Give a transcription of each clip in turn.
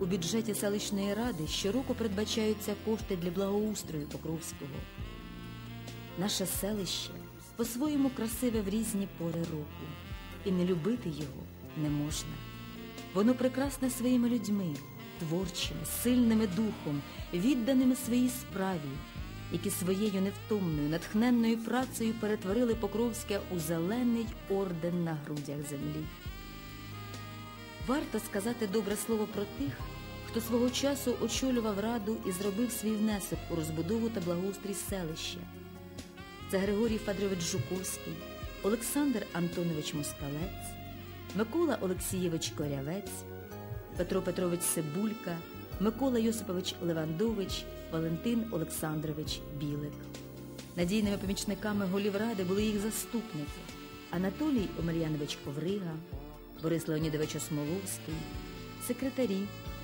У бюджеті селищної ради щороку передбачаються кошти для благоустрою Покровського. Наше селище по-своєму красиве в різні пори року, і не любити його не можна. Воно прекрасне своїми людьми, творчими, сильними духом, відданими своїй справі, які своєю невтомною, натхненною працею перетворили Покровське у зелений орден на грудях землі. Варто сказати добре слово про тих, хто свого часу очолював раду і зробив свій внесок у розбудову та благоустрій селища. Це Григорій Федорович Жуковський, Олександр Антонович Москалець, Микола Олексійович Корявець, Петро Петрович Сибулька, Микола Йосипович Левандович, Валентин Олександрович Білик. Надійними помічниками голів ради були їх заступники Анатолій Омельянович Коврига, Борис Леонідович Осмоловський, секретарі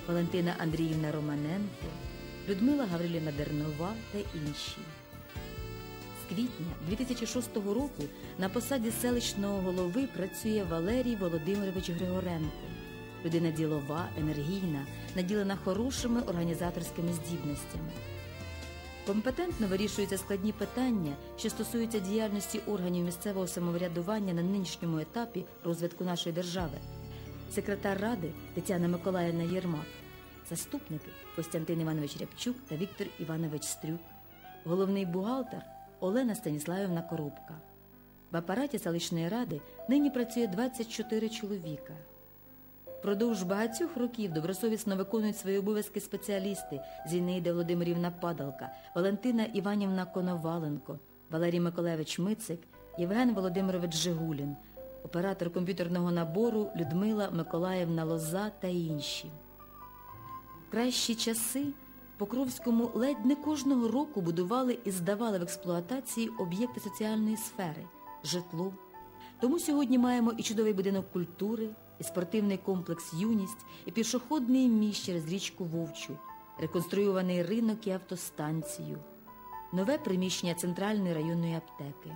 Валентина Андріївна Романенко, Людмила Гаврилівна Дернова та інші. З квітня 2006 року на посаді селищного голови працює Валерій Володимирович Григоренко, людина ділова, енергійна, наділена хорошими організаторськими здібностями. Компетентно вирішуються складні питання, що стосуються діяльності органів місцевого самоврядування на нинішньому етапі розвитку нашої держави. Секретар ради Тетяна Миколаївна Єрмак, заступники Костянтин Іванович Рябчук та Віктор Іванович Стрюк, головний бухгалтер Олена Станіславівна Коробка. В апараті селищної ради нині працює 24 чоловіка. Продовж багатьох років добросовісно виконують свої обов'язки спеціалісти Зінаїда Володимирівна Падалка, Валентина Іванівна Коноваленко, Валерій Миколаєвич Мицик, Євген Володимирович Жигулін, оператор комп'ютерного набору Людмила Миколаївна Лоза та інші. В кращі часи Покровському ледь не кожного року будували і здавали в експлуатації об'єкти соціальної сфери, житло. Тому сьогодні маємо і чудовий будинок культури, і спортивний комплекс Юність, і пішохідний міст через річку Вовчу, реконструйований ринок і автостанцію, нове приміщення Центральної районної аптеки.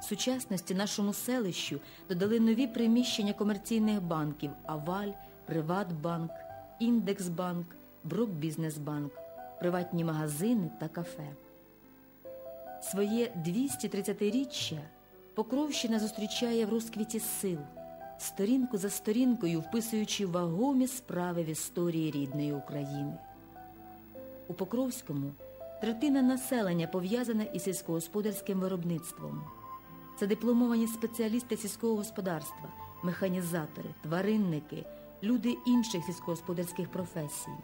В сучасності нашому селищу додали нові приміщення комерційних банків Аваль, Приватбанк, Індексбанк, Брокбізнесбанк, приватні магазини та кафе. Своє 230-річчя Покровщина зустрічає в розквіті сил, сторінку за сторінкою вписуючи вагомі справи в історії рідної України. У Покровському третина населення пов'язана із сільськогосподарським виробництвом. Це дипломовані спеціалісти сільського господарства, механізатори, тваринники, люди інших сільськогосподарських професій.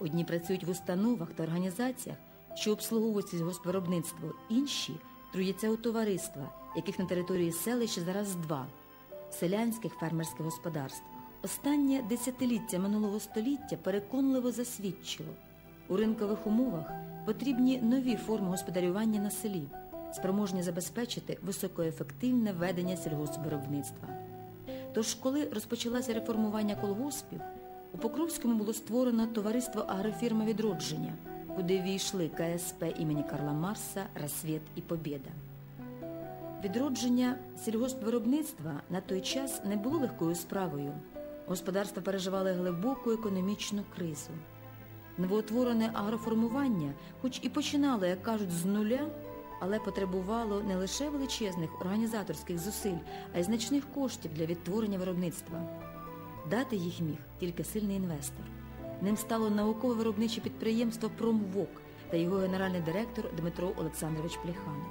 Одні працюють в установах та організаціях, що обслуговують сільгоспвиробництво, інші трудяться у товариства, яких на території селища зараз два селянських фермерських господарств. Останнє десятиліття минулого століття переконливо засвідчило у ринкових умовах потрібні нові форми господарювання на селі, спроможні забезпечити високоефективне ведення сільгоспвиробництва. Тож, коли розпочалося реформування колгоспів, у Покровському було створено товариство агрофірма відродження, куди війшли КСП імені Карла Марса, Рассвіт і Побєда. Відродження сільгоспвиробництва на той час не було легкою справою. Господарства переживали глибоку економічну кризу. Новоутворене агроформування, хоч і починало, як кажуть, з нуля, але потребувало не лише величезних організаторських зусиль, а й значних коштів для відтворення виробництва. Дати їх міг тільки сильний інвестор. Ним стало науково-виробниче підприємство «Промвок» та його генеральний директор Дмитро Олександрович Плеханов.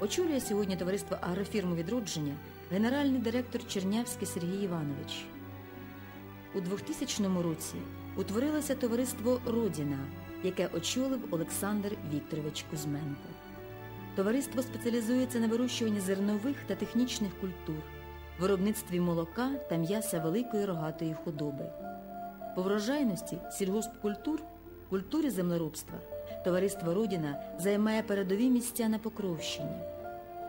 Очолює сьогодні товариство агрофірми відродження генеральний директор Чернявський Сергій Іванович. У 2000 році утворилося товариство Родіна, яке очолив Олександр Вікторович Кузьменко. Товариство спеціалізується на вирощуванні зернових та технічних культур, виробництві молока та м'яса великої рогатої худоби. По врожайності сільгоспкультур, культурі землеробства товариство Родіна займає передові місця на Покровщині.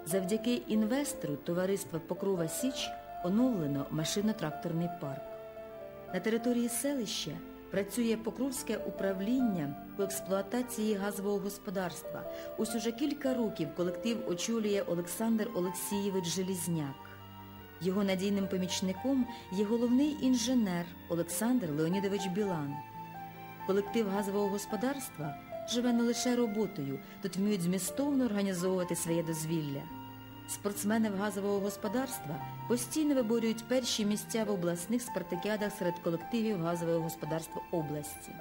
Завдяки інвестору товариства Покрова Січ оновлено машино-тракторний парк. На території селища працює Покровське управління по експлуатації газового господарства. Ось уже кілька років колектив очолює Олександр Олексійович Желізняк. Його надійним помічником є головний інженер Олександр Леонідович Білан. Колектив газового господарства живе не лише роботою, тут вміють змістовно організовувати своє дозвілля. Спортсмени в газового господарства постійно виборюють перші місця в обласних спартакіадах серед колективів газового господарства області.